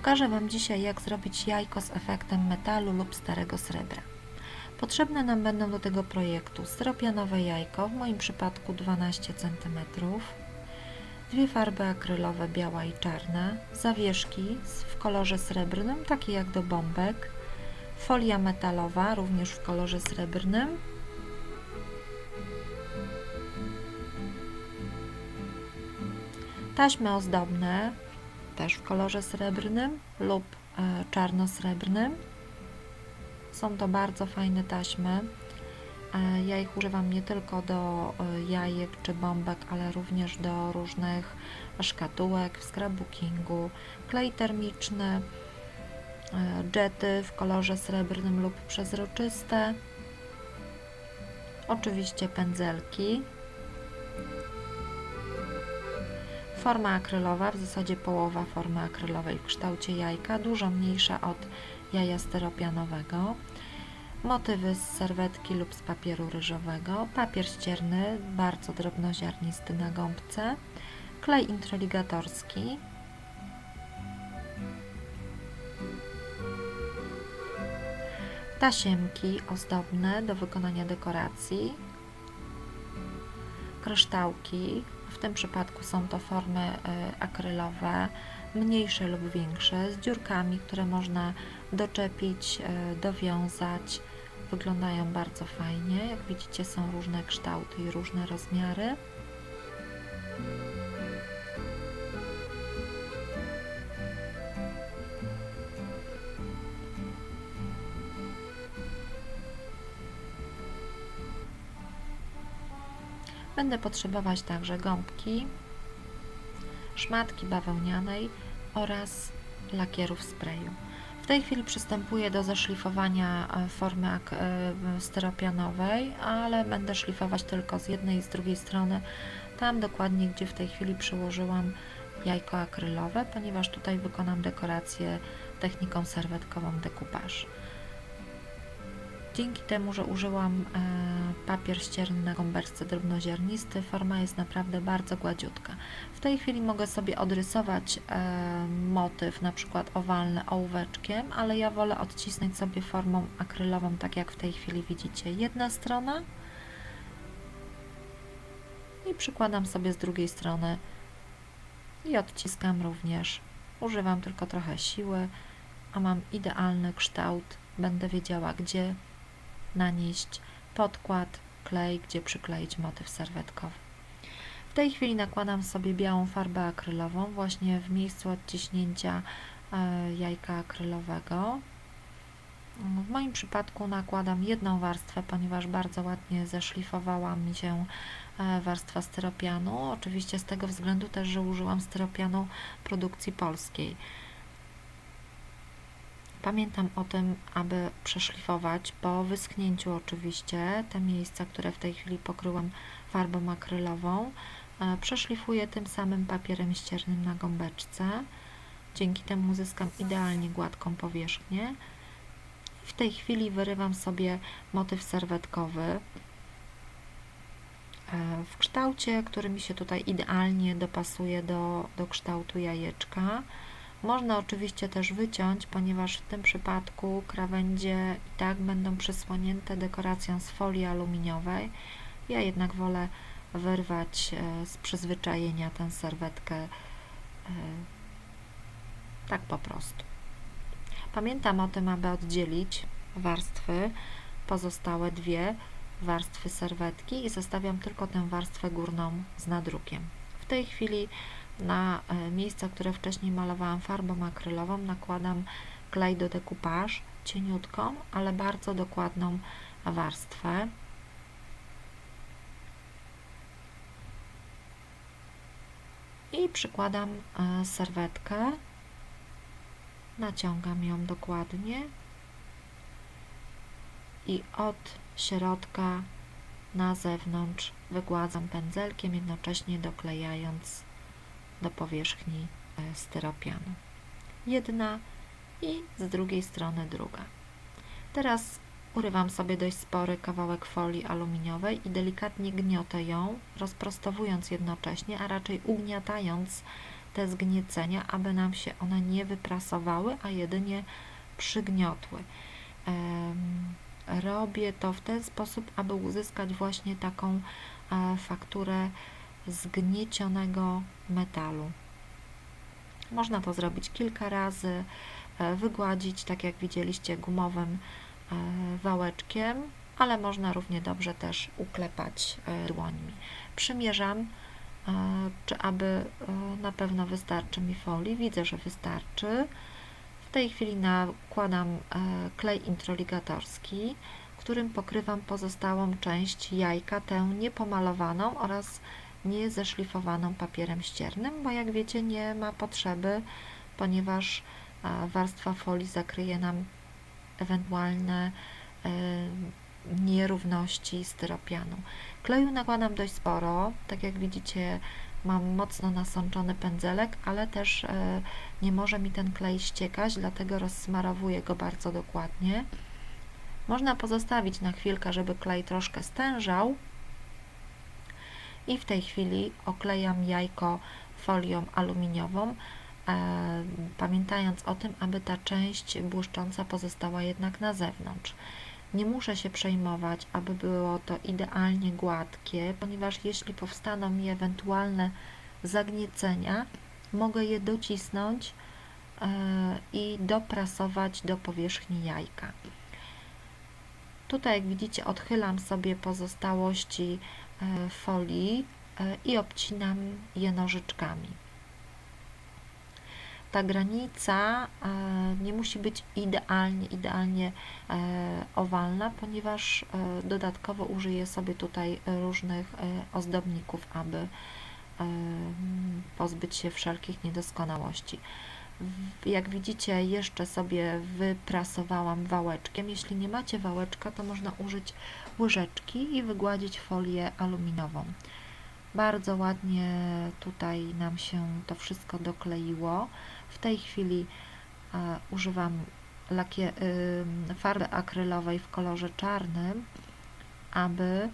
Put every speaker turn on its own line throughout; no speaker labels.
Pokażę Wam dzisiaj, jak zrobić jajko z efektem metalu lub starego srebra. Potrzebne nam będą do tego projektu styropianowe jajko, w moim przypadku 12 cm, dwie farby akrylowe biała i czarna, zawieszki w kolorze srebrnym, takie jak do bombek, folia metalowa również w kolorze srebrnym, taśmy ozdobne też w kolorze srebrnym lub e, czarno-srebrnym. Są to bardzo fajne taśmy. E, Ja ich używam nie tylko do e, jajek czy bombek, ale również do różnych szkatułek w scrapbookingu, klej termiczny, jety w kolorze srebrnym lub przezroczyste, oczywiście pędzelki, Forma akrylowa, w zasadzie połowa formy akrylowej w kształcie jajka, dużo mniejsza od jaja styropianowego. Motywy z serwetki lub z papieru ryżowego, papier ścierny, bardzo drobnoziarnisty na gąbce, klej introligatorski, tasiemki ozdobne do wykonania dekoracji, kryształki. W tym przypadku są to formy y, akrylowe, mniejsze lub większe, z dziurkami, które można doczepić, y, dowiązać. Wyglądają bardzo fajnie. Jak widzicie, są różne kształty i różne rozmiary. Będę potrzebować także gąbki, szmatki bawełnianej oraz lakierów sprayu. W tej chwili przystępuję do zaszlifowania e, formy e, styropianowej, ale będę szlifować tylko z jednej i z drugiej strony, tam dokładnie, gdzie w tej chwili przyłożyłam jajko akrylowe, ponieważ tutaj wykonam dekorację techniką serwetkową decoupage. Dzięki temu, że użyłam e, papier ścierny na gąbeczce drobnoziarnisty, forma jest naprawdę bardzo gładziutka. W tej chwili mogę sobie odrysować e, motyw, na przykład owalny ołóweczkiem, ale ja wolę odcisnąć sobie formą akrylową, tak jak w tej chwili widzicie. Jedna strona i przykładam sobie z drugiej strony i odciskam również. Używam tylko trochę siły, a mam idealny kształt. Będę wiedziała, gdzie nanieść podkład, klej, gdzie przykleić motyw serwetkowy. W tej chwili nakładam sobie białą farbę akrylową właśnie w miejscu odciśnięcia e, jajka akrylowego. W moim przypadku nakładam jedną warstwę, ponieważ bardzo ładnie zeszlifowała mi się e, warstwa styropianu. Oczywiście z tego względu też, że użyłam styropianu produkcji polskiej. Pamiętam o tym, aby przeszlifować po wyschnięciu oczywiście te miejsca, które w tej chwili pokryłam farbą akrylową. E, Przeszlifuję tym samym papierem ściernym na gąbeczce. Dzięki temu uzyskam idealnie gładką powierzchnię. W tej chwili wyrywam sobie motyw serwetkowy e, w kształcie, który mi się tutaj idealnie dopasuje do, do kształtu jajeczka. Można oczywiście też wyciąć, ponieważ w tym przypadku krawędzie i tak będą przysłonięte dekoracją z folii aluminiowej. Ja jednak wolę wyrwać e, z przyzwyczajenia tę serwetkę e, tak po prostu. Pamiętam o tym, aby oddzielić warstwy, pozostałe dwie warstwy serwetki i zostawiam tylko tę warstwę górną z nadrukiem. W tej chwili na e, miejsca, które wcześniej malowałam farbą akrylową, nakładam klej do decoupage, cieniutką, ale bardzo dokładną warstwę. I przykładam e, serwetkę, naciągam ją dokładnie. I od środka na zewnątrz wygładzam pędzelkiem, jednocześnie doklejając do powierzchni e, styropianu. Jedna i z drugiej strony druga. Teraz urywam sobie dość spory kawałek folii aluminiowej i delikatnie gniotę ją, rozprostowując jednocześnie, a raczej ugniatając te zgniecenia, aby nam się one nie wyprasowały, a jedynie przygniotły. Robię to w ten sposób, aby uzyskać właśnie taką e, fakturę zgniecionego metalu. Można to zrobić kilka razy, e, wygładzić, tak jak widzieliście, gumowym e, wałeczkiem, ale można równie dobrze też uklepać e, dłońmi. Przymierzam, czy aby na pewno wystarczy mi folii. Widzę, że wystarczy. W tej chwili nakładam klej introligatorski, którym pokrywam pozostałą część jajka, tę niepomalowaną oraz nie zeszlifowaną papierem ściernym, bo jak wiecie nie ma potrzeby, ponieważ warstwa folii zakryje nam ewentualne e, nierówności styropianu. Kleju nakładam dość sporo, tak jak widzicie mam mocno nasączony pędzelek, ale też e, nie może mi ten klej ściekać, dlatego rozsmarowuję go bardzo dokładnie. Można pozostawić na chwilkę, żeby klej troszkę stężał i w tej chwili oklejam jajko folią aluminiową, e, pamiętając o tym, aby ta część błyszcząca pozostała jednak na zewnątrz. Nie muszę się przejmować, aby było to idealnie gładkie, ponieważ jeśli powstaną mi ewentualne zagniecenia, mogę je docisnąć e, i doprasować do powierzchni jajka. Tutaj, jak widzicie, odchylam sobie pozostałości folii e, i obcinam je nożyczkami. Ta granica e, nie musi być idealnie, idealnie e, owalna, ponieważ e, dodatkowo użyję sobie tutaj różnych e, ozdobników, aby e, pozbyć się wszelkich niedoskonałości. W- Jak widzicie, jeszcze sobie wyprasowałam wałeczkiem. Jeśli nie macie wałeczka, to można użyć łyżeczki i wygładzić folię aluminową. Bardzo ładnie tutaj nam się to wszystko dokleiło. W tej chwili e, używam lakie, farby akrylowej w kolorze czarnym, aby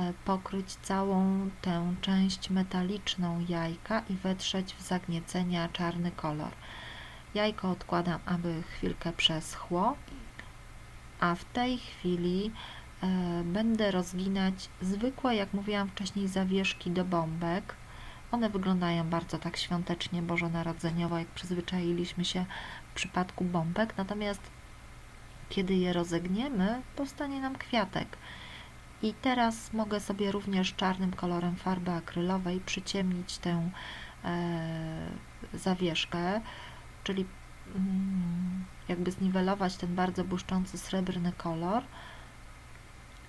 e, pokryć całą tę część metaliczną jajka i wetrzeć w zagniecenia czarny kolor. Jajko odkładam, aby chwilkę przeschło, a w tej chwili e, będę rozginać zwykłe, jak mówiłam wcześniej, zawieszki do bombek. One wyglądają bardzo tak świątecznie, bożonarodzeniowo, jak przyzwyczailiśmy się w przypadku bombek, natomiast kiedy je rozegniemy, powstanie nam kwiatek. I teraz mogę sobie również czarnym kolorem farby akrylowej przyciemnić tę e, zawieszkę, czyli mm, jakby zniwelować ten bardzo błyszczący srebrny kolor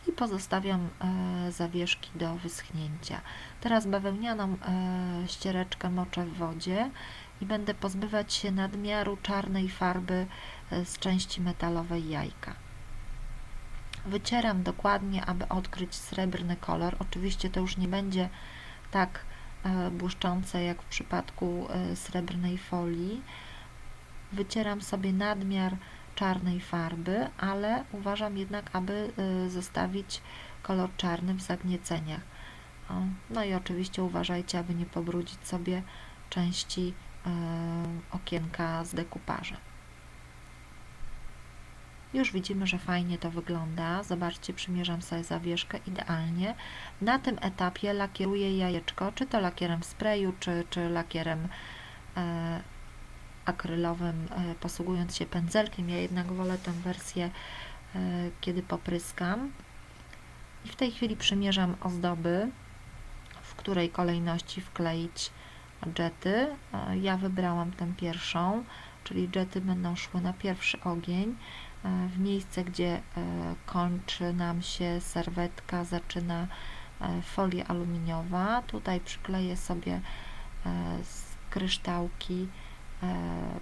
i pozostawiam e, zawieszki do wyschnięcia. Teraz bawełnianą e, ściereczkę moczę w wodzie i będę pozbywać się nadmiaru czarnej farby e, z części metalowej jajka. Wycieram dokładnie, aby odkryć srebrny kolor. Oczywiście to już nie będzie tak błyszczące jak w przypadku srebrnej folii. Wycieram sobie nadmiar czarnej farby, ale uważam jednak, aby y, zostawić kolor czarny w zagnieceniach. No i oczywiście uważajcie, aby nie pobrudzić sobie części y, okienka z dekupażem. Już widzimy, że fajnie to wygląda. Zobaczcie, przymierzam sobie zawieszkę idealnie. Na tym etapie lakieruję jajeczko, czy to lakierem sprayu, czy, czy lakierem e, akrylowym, e, posługując się pędzelkiem. Ja jednak wolę tę wersję, e, kiedy popryskam. I w tej chwili przymierzam ozdoby, w której kolejności wkleić dżety. E, Ja wybrałam tę pierwszą, czyli dżety będą szły na pierwszy ogień, w miejsce, gdzie kończy nam się serwetka, zaczyna folia aluminiowa. Tutaj przykleję sobie z kryształki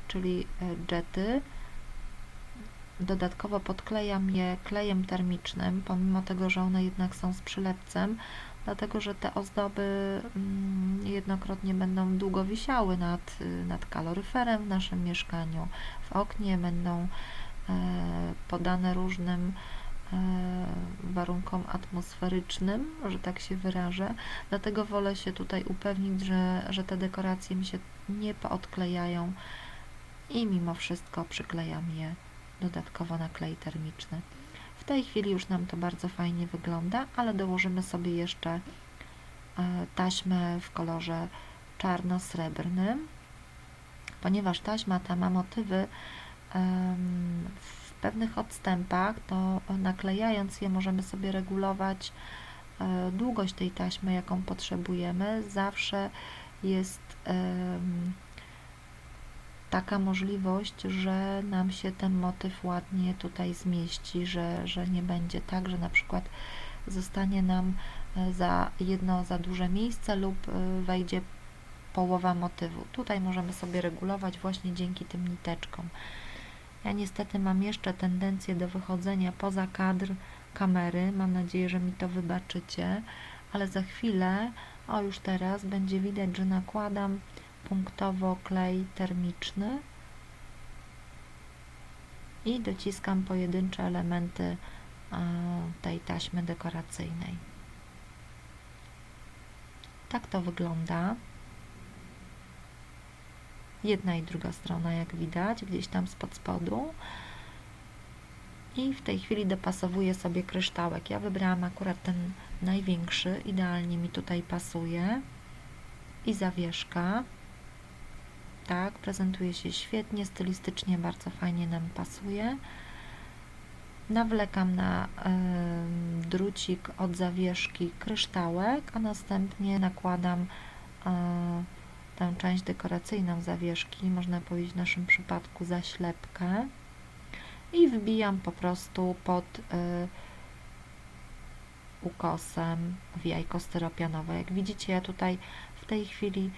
czyli e, jety. Dodatkowo podklejam je klejem termicznym, pomimo tego, że one jednak są z przylepcem, dlatego że te ozdoby mm, niejednokrotnie będą długo wisiały nad, nad kaloryferem w naszym mieszkaniu, w oknie będą e, podane różnym e, warunkom atmosferycznym, że tak się wyrażę. Dlatego wolę się tutaj upewnić, że, że te dekoracje mi się nie poodklejają i mimo wszystko przyklejam je dodatkowo na klej termiczny. W tej chwili już nam to bardzo fajnie wygląda, ale dołożymy sobie jeszcze e, taśmę w kolorze czarno-srebrnym, ponieważ taśma ta ma motywy w pewnych odstępach, to naklejając je możemy sobie regulować e, długość tej taśmy, jaką potrzebujemy. Zawsze jest taka możliwość, że nam się ten motyw ładnie tutaj zmieści, że, że nie będzie tak, że na przykład zostanie nam e, za jedno za duże miejsce lub e, wejdzie połowa motywu. Tutaj możemy sobie regulować właśnie dzięki tym niteczkom. Ja niestety mam jeszcze tendencję do wychodzenia poza kadr kamery. Mam nadzieję, że mi to wybaczycie, ale za chwilę, o już teraz, będzie widać, że nakładam punktowo klej termiczny i dociskam pojedyncze elementy e, tej taśmy dekoracyjnej. Tak to wygląda. Jedna i druga strona, jak widać, gdzieś tam spod spodu. I w tej chwili dopasowuję sobie kryształek. Ja wybrałam akurat ten największy, idealnie mi tutaj pasuje. I zawieszka. Tak, prezentuje się świetnie, stylistycznie bardzo fajnie nam pasuje. Nawlekam na y, drucik od zawieszki kryształek, a następnie nakładam y, tę część dekoracyjną zawieszki, można powiedzieć w naszym przypadku zaślepkę i wbijam po prostu pod y, ukosem w jajko styropianowe. Jak widzicie, ja tutaj w tej chwili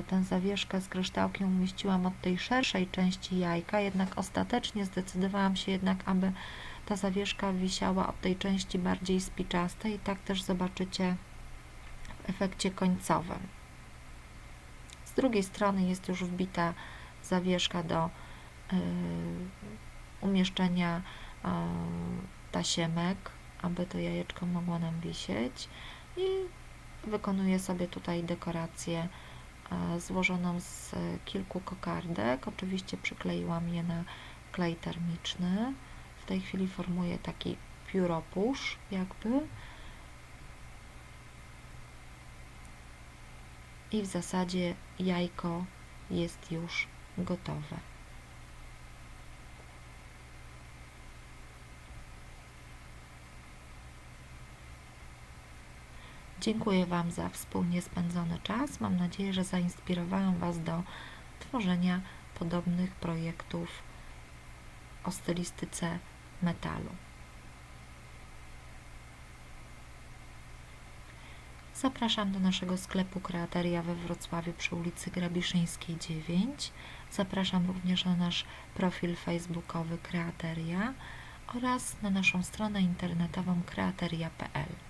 y, tę zawieszkę z kryształkiem umieściłam od tej szerszej części jajka, jednak ostatecznie zdecydowałam się jednak, aby ta zawieszka wisiała od tej części bardziej spiczastej i tak też zobaczycie w efekcie końcowym. Z drugiej strony jest już wbita zawieszka do y, umieszczenia tasiemek, aby to jajeczko mogło nam wisieć i wykonuję sobie tutaj dekorację y, złożoną z kilku kokardek. Oczywiście przykleiłam je na klej termiczny. W tej chwili formuję taki pióropusz jakby i w zasadzie jajko jest już gotowe. Dziękuję Wam za wspólnie spędzony czas. Mam nadzieję, że zainspirowałam Was do tworzenia podobnych projektów o stylistyce metalu. Zapraszam do naszego sklepu Kreateria we Wrocławiu przy ulicy Grabiszyńskiej 9. Zapraszam również na nasz profil facebookowy Kreateria oraz na naszą stronę internetową kreateria.pl.